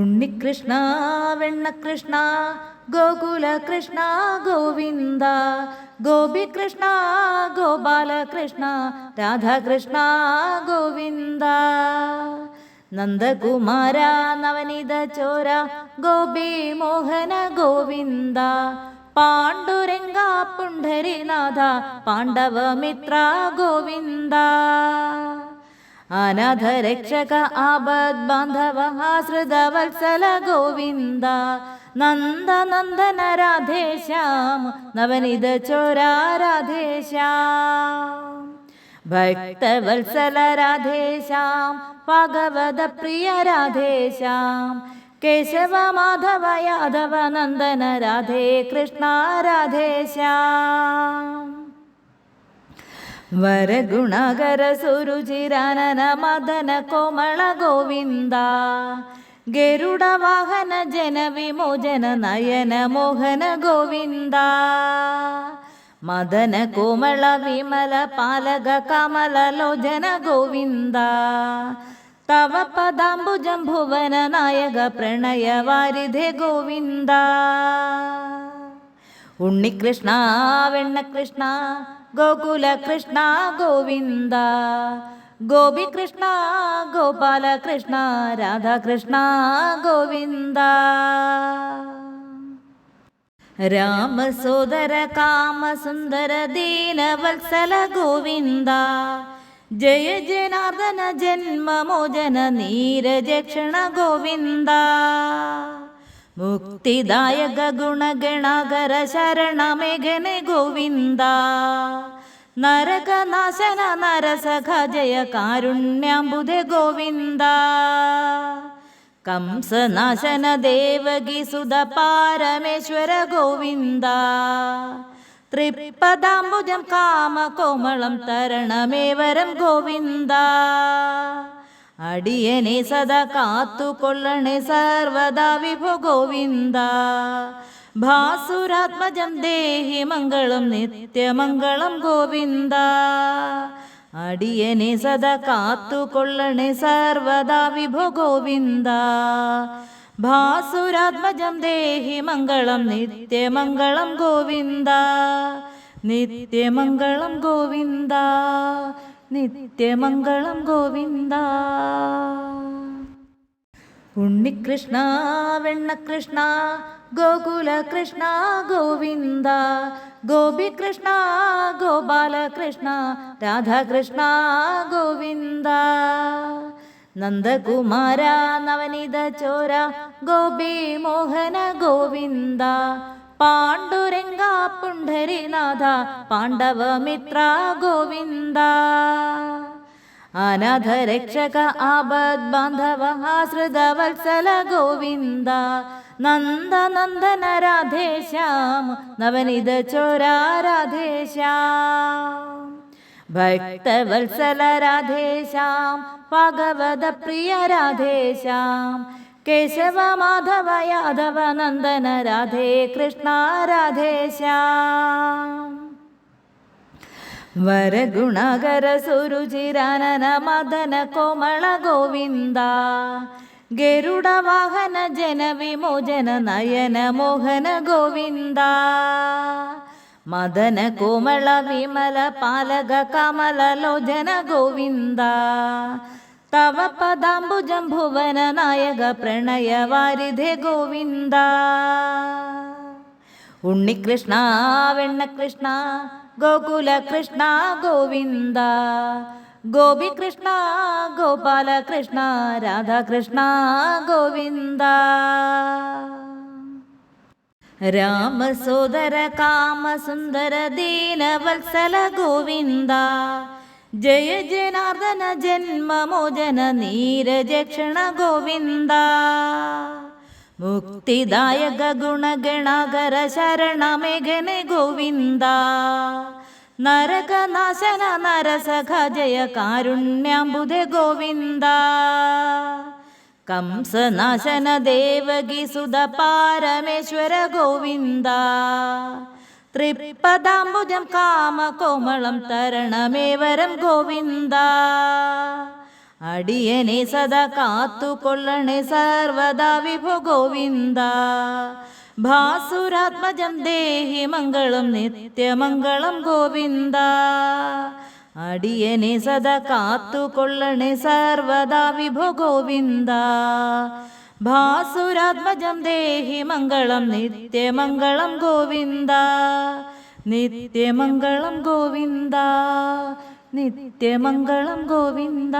ഉണ്ണികൃഷ്ണ വെണ്ണകൃഷ്ണ ഗോകുല കൃഷ്ണ ഗോവിന്ദ ഗോപികൃഷ്ണ ഗോപാലകൃഷ്ണ രാധാകൃഷ്ണ ഗോവിന്ദ. നന്ദകുമാര നവനീത ചോര ഗോപി മോഹന ഗോവിന്ദ. പാണ്ഡുരംഗ പുണ്ഡരിനാഥ പാണ്ഡവമിത്ര ഗോവിന്ദ. അനാഥ രക്ഷക ആപദ് ബാന്ധവ ആശ്രിത വത്സല ഗോവിന്ദ നന്ദ നന്ദന രാധേശ്യാം നവനിത ചോരാരാധേശ്യാം. ഭക്തവത്സല രാധേശ്യാം ഭഗവത പ്രിയ രാധേശ്യാം കേശവ മാധവ യാദവ നന്ദന രാധേ കൃഷ്ണ രാധേശ്യാം വരഗുണകര സുരുചിരാനന മദന കോമള ഗോവിന്ദ ഗരുഡ വാഹന ജന വിമോചന നയന മോഹന ഗോവിന്ദ. മദന കോമള വിമല പാലക കമല ലോചന ഗോവിന്ദ. തവ പദാംബുജം ഭുവന നായക പ്രണയ വാരിധെ ഗോവിന്ദ. ഉണ്ണികൃഷ്ണ വെണ്ണകൃഷ്ണ ഗോകുല കൃഷ്ണ ഗോവിന്ദ ഗോപികൃഷ്ണ ഗോപാലകൃഷ്ണ രാധാകൃഷ്ണ ഗോവിന്ദ. രാമസോദര കാമസുന്ദര ദീനവത്സല ഗോവിന്ദ ജയ ജനാർദ്ദന ജന്മമോചന നീരജക്ഷണ ഗോവിന്ദ. മുക്തിദായക ഗുണഗണാകര ശരണമേഘനെ ഗോവിന്ദ. നരകനാശന നരസഖ ജയ കാരുണ്യാംബുദ ഗോവിന്ദ. കംസനാശന ദേവകി സുത പാരമേശ്വര ഗോവിന്ദ. ത്രിപദാംബുജം കാമകോമളം തരണമേവരം ഗോവിന്ദ. അടിയനെ സദാ കാത്തുകൊള്ളണേ സർവദാ വിഭോ ഗോവിന്ദ. ഭാസുരാത്മജം ദേഹി മംഗളം നിത്യമംഗളം ഗോവിന്ദ. അടിയനെ സദാ കാത്തുകൊള്ളണേ സർവദാ വിഭോ ഗോവിന്ദ. ഭാസുരാത്മജം ദേഹി മംഗളം നിത്യമംഗളം ഗോവിന്ദ. നിത്യമംഗളം ഗോവിന്ദ. നിത്യമംഗളം ഗോവിന്ദ. ഉണ്ണികൃഷ്ണ വെണ്ണകൃഷ്ണ ഗോകുല കൃഷ്ണ ഗോവിന്ദ ഗോപികൃഷ്ണ ഗോപാലകൃഷ്ണ രാധാകൃഷ്ണ ഗോവിന്ദ. നന്ദകുമാര നവനീത ചോര ഗോപി മോഹന ഗോവിന്ദ. പാണ്ഡുരംഗ പുണ്ഡരിനാഥ പാണ്ഡവമിത്ര ഗോവിന്ദ. അനാഥ രക്ഷക ആപദ് ബാന്ധവ ആശ്രിത വത്സല ഗോവിന്ദ. നന്ദ നന്ദന രാധേശ്യാം നവനിത ചോരാ രാധേശ്യാം ഭക്തവത്സല രാധേശ്യാം ഭാഗവത പ്രിയ രാധേശ്യാം കേശവ മാധവ യാദവ നന്ദന രാധേ കൃഷ്ണ രാധേശ്യാം വരഗുണകര സുരുചിരാനന മദന കോമള ഗോവിന്ദ ഗരുഡ വാഹന ജന വിമോചന നയന മോഹന ഗോവിന്ദ മദന കോമള വിമല പാലക കമല ലോചന ഗോവിന്ദ തവ പദാംബുജം ഭുവന നായക പ്രണയ വാരിധേ ഗോവിന്ദ. ഉണ്ണികൃഷ്ണ വെണ്ണകൃഷ്ണ ഗോകുല കൃഷ്ണ ഗോവിന്ദ. ഗോപികൃഷ്ണ ഗോപാലകൃഷ്ണ രാധാകൃഷ്ണ ഗോവിന്ദ. രാമസോദര കാമസുന്ദര ദീനവത്സല ഗോവിന്ദ. ജയ ജനാർദ്ദന ജന്മമോചന നീരജക്ഷണ ഗോവിന്ദ. മുക്തിദായക ഗുണഗണാകര ശരണമേഘനെ ഗോവിന്ദ. നരകനാശന നരസഖ ജയ കാരുണ്യാംബുധെ ഗോവിന്ദ. കംസനാശന ദേവകി സുത പാരമേശ്വര ഗോവിന്ദ. ത്രിപദാംബുജം കാമകോമളം തരണമേവരം ഗോവിന്ദ. അടിയനെ സദാ കാത്തുകൊള്ളണേ സർവദാ വിഭു ഗോവിന്ദ. ഭാസുരാത്മജം ദേഹി മംഗളം നിത്യമംഗളം ഗോവിന്ദ. അടിയനെ സദാ കാത്തുകൊള്ളണേ സർവദാ വിഭു ഗോവിന്ദ. ഭാസുരാത്മജം ദേഹി മംഗളം നിത്യമംഗളം ഗോവിന്ദ നിത്യമംഗളം ഗോവിന്ദ നിത്യമംഗളം ഗോവിന്ദ